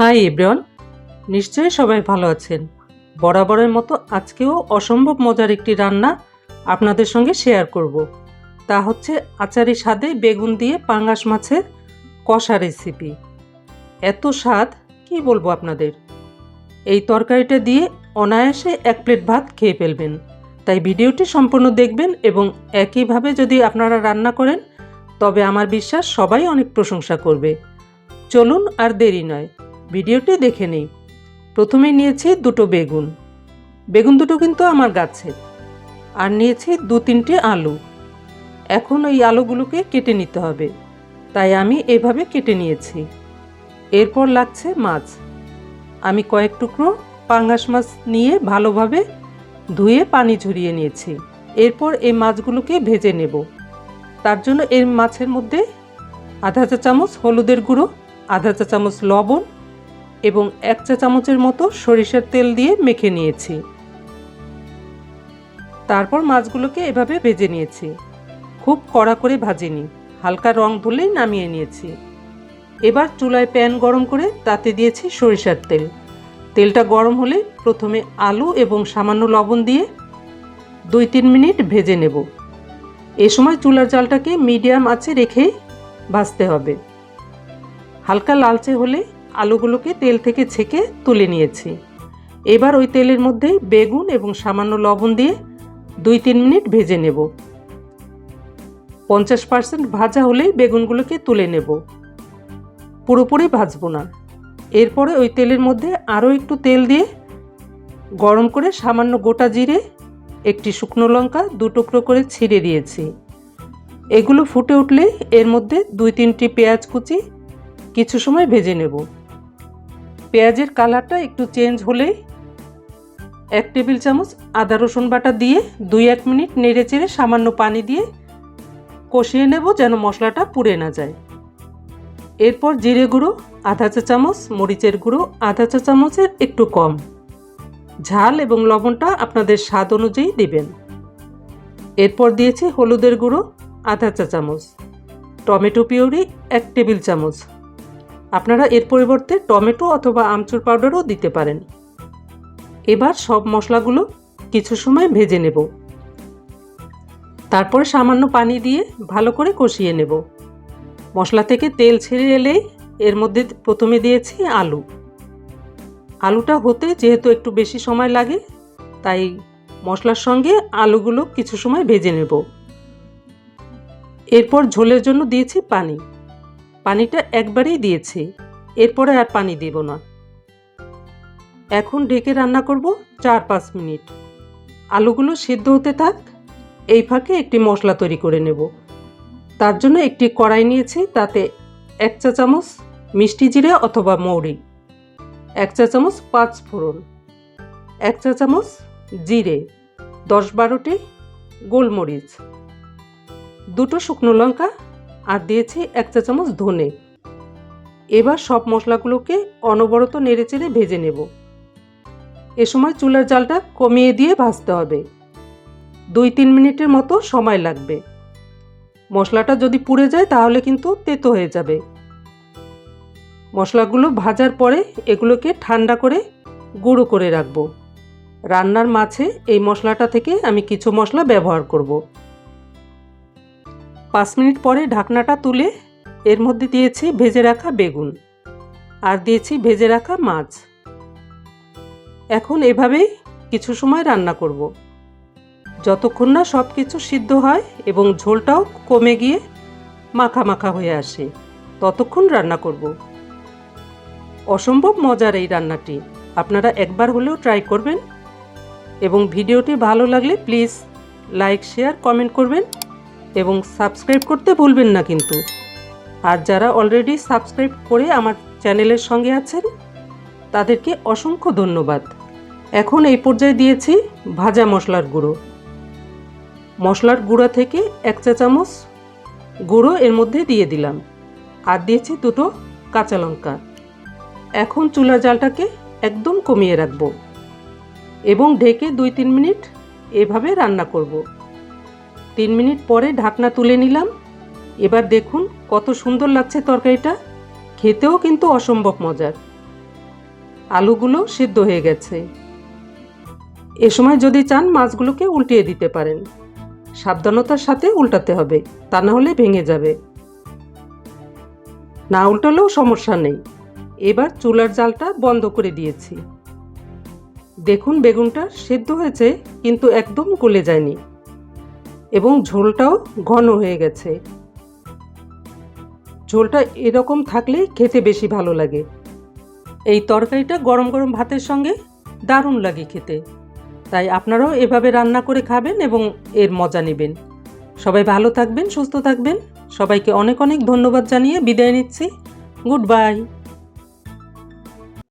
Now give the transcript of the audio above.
High এব্রিয়ন নিশ্চয়ই সবাই ভালো আছেন। বরাবরের মতো আজকেও অসম্ভব মজার একটি রান্না আপনাদের সঙ্গে শেয়ার করব। তা হচ্ছে আচারি স্বাদে বেগুন দিয়ে পাঙ্গাস মাছের কষা রেসিপি। এত স্বাদ, কি বলব আপনাদের? এই তরকারিটা দিয়ে অনায়াসে এক প্লেট ভাত খেয়ে ফেলবেন। তাই ভিডিওটি সম্পূর্ণ দেখবেন এবং একইভাবে যদি আপনারা রান্না করেন, তবে আমার বিশ্বাস সবাই অনেক প্রশংসা করবে। চলুন আর দেরি নয়। ভিডিওটি দেখে নেই। প্রথমে নিয়েছি দুটো বেগুন। বেগুন দুটো কিন্তু আমার গাছের। আর নিয়েছি দু তিনটে আলু। এখন ওই আলুগুলোকে কেটে নিতে হবে। তাই আমি এভাবে কেটে নিয়েছি। এরপর লাগছে মাছ। আমি কয়েক টুকরো পাঙ্গাস মাছ নিয়ে ভালোভাবে ধুয়ে পানি ঝরিয়ে নিয়েছি। এরপর এই মাছগুলোকে ভেজে নেব। তার জন্য এর মাছের মধ্যে আধা চা চামচ হলুদের গুঁড়ো, আধা চা চামচ লবণ এবং এক চা চামচের মতো সরিষার তেল দিয়ে মেখে নিয়েছি। তারপর মাছগুলোকে এভাবে ভেজে নিয়েছি। খুব কড়া করে ভাজিনি, হালকা রং ধরলেই নামিয়ে নিয়েছি। এবার চুলায় প্যান গরম করে তাতে দিয়েছি সরিষার তেল। তেলটা গরম হলে প্রথমে আলু এবং সামান্য লবণ দিয়ে দুই তিন মিনিট ভেজে নেব। এ সময় চুলার জালটাকে মিডিয়াম আঁচে রেখেই ভাজতে হবে। হালকা লালচে হলে আলুগুলোকে তেল থেকে ছেঁকে তুলে নিয়েছি। এবার ওই তেলের মধ্যেই বেগুন এবং সামান্য লবণ দিয়ে দুই তিন মিনিট ভেজে নেব। পঞ্চাশ পার্সেন্ট ভাজা হলেই বেগুনগুলোকে তুলে নেব। পুরোপুরি ভাজবো না। এরপরে ওই তেলের মধ্যে আরও একটু তেল দিয়ে গরম করে সামান্য গোটা জিরে, একটি শুকনো লঙ্কা দু টুকরো করে ছিঁড়ে দিয়েছি। এগুলো ফুটে উঠলে এর মধ্যে দুই তিনটি পেঁয়াজ কুচি কিছু সময় ভেজে নেব। পেঁয়াজের কালারটা একটু চেঞ্জ হলেই এক টেবিল চামচ আদা রসুন বাটা দিয়ে দুই এক মিনিট নেড়ে চেড়ে সামান্য পানি দিয়ে কষিয়ে নেব যেন মশলাটা পুড়ে না যায়। এরপর জিরে গুঁড়ো, আধা চা চামচ, মরিচের গুঁড়ো, আধা চা চামচের একটু কম। ঝাল এবং লবণটা আপনাদের স্বাদ অনুযায়ী দিবেন। এরপর দিয়েছি হলুদের গুঁড়ো, আধা চা চামচ। টমেটো পিউরি এক টেবিল চামচ। আপনারা এর পরিবর্তে টমেটো অথবা আমচুর পাউডারও দিতে পারেন। এবার সব মশলাগুলো কিছু সময় ভেজে নেব। তারপরে সামান্য পানি দিয়ে ভালো করে কষিয়ে নেব। মশলা থেকে তেল ছেড়ে এলেই এর মধ্যে প্রথমে দিয়েছি আলু। আলুটা হতে যেহেতু একটু বেশি সময় লাগে, তাই মশলার সঙ্গে আলুগুলো কিছু সময় ভেজে নেব। এরপর ঝোলের জন্য দিয়েছি পানি। পানিটা একবারেই দিয়েছি। এরপরে আর পানি দেব না। এখন ঢেকে রান্না করব চার পাঁচ মিনিট। আলুগুলো সিদ্ধ হতে থাক। এই ফাঁকে একটি মশলা তৈরি করে নেব। তার জন্য একটি কড়াই নিয়েছি, তাতে এক চা চামচ মিষ্টি জিরে অথবা মৌরি, এক চা চামচ পাঁচ ফোড়ন, এক চা চামচ জিরে, দশ বারোটি গোলমরিচ, দুটো শুকনো লঙ্কা আর দিয়েছি এক চা চামচ ধনে। এবার সব মশলাগুলোকে অনবরত নেড়েচেড়ে ভেজে নেব। এ সময় চুলার জালটা কমিয়ে দিয়ে ভাজতে হবে। দুই তিন মিনিটের মতো সময় লাগবে। মশলাটা যদি পুড়ে যায় তাহলে কিন্তু তেতো হয়ে যাবে। মশলাগুলো ভাজার পরে এগুলোকে ঠান্ডা করে গুঁড়ো করে রাখব। রান্নার মাঝে এই মশলাটা থেকে আমি কিছু মশলা ব্যবহার করব। পাঁচ মিনিট পরে ঢাকনাটা তুলে এর মধ্যে দিয়েছি ভেজে রাখা বেগুন আর দিয়েছি ভেজে রাখা মাছ। এখন এভাবেই কিছু সময় রান্না করব। যতক্ষণ না সব কিছু সিদ্ধ হয় এবং ঝোলটাও কমে গিয়ে মাখা মাখা হয়ে আসে, ততক্ষণ রান্না করব। অসম্ভব মজার এই রান্নাটি, আপনারা একবার হলেও ট্রাই করবেন। এবং ভিডিওটি ভালো লাগলে প্লিজ লাইক, শেয়ার, কমেন্ট করবেন। এবং সাবস্ক্রাইব করতে ভুলবেন না কিন্তু। আর যারা অলরেডি সাবস্ক্রাইব করে আমার চ্যানেলের সঙ্গে আছেন, তাদেরকে অসংখ্য ধন্যবাদ। এখন এই পর্যায়ে দিয়েছি ভাজা মশলার গুঁড়ো। মশলার গুঁড়া থেকে এক চা চামচ গুঁড়ো এর মধ্যে দিয়ে দিলাম। আর দিয়েছি দুটো কাঁচা লঙ্কা। এখন চুলা জালটাকে একদম কমিয়ে রাখব এবং ঢেকে দুই তিন মিনিট এভাবে রান্না করব। তিন মিনিট পরে ঢাকনা তুলে নিলাম। এবার দেখুন কত সুন্দর লাগছে তরকারিটা। খেতেও কিন্তু অসম্ভব মজার। আলুগুলো সিদ্ধ হয়ে গেছে। এ সময় যদি চান মাছগুলোকে উল্টিয়ে দিতে পারেন। সাবধানতার সাথে উল্টাতে হবে, তা না হলে ভেঙে যাবে। না উল্টালেও সমস্যা নেই। এবার চুলার জালটা বন্ধ করে দিয়েছি। দেখুন বেগুনটা সেদ্ধ হয়েছে, কিন্তু একদম গলে যায়নি। এবং ঝোলটাও ঘন হয়ে গেছে। ঝোলটা এরকম থাকলেই খেতে বেশি ভালো লাগে। এই তরকারিটা গরম গরম ভাতের সঙ্গে দারুণ লাগে খেতে। তাই আপনারাও এভাবে রান্না করে খাবেন এবং এর মজা নেবেন। সবাই ভালো থাকবেন, সুস্থ থাকবেন। সবাইকে অনেক অনেক ধন্যবাদ জানিয়ে বিদায় নিচ্ছি। Good bye.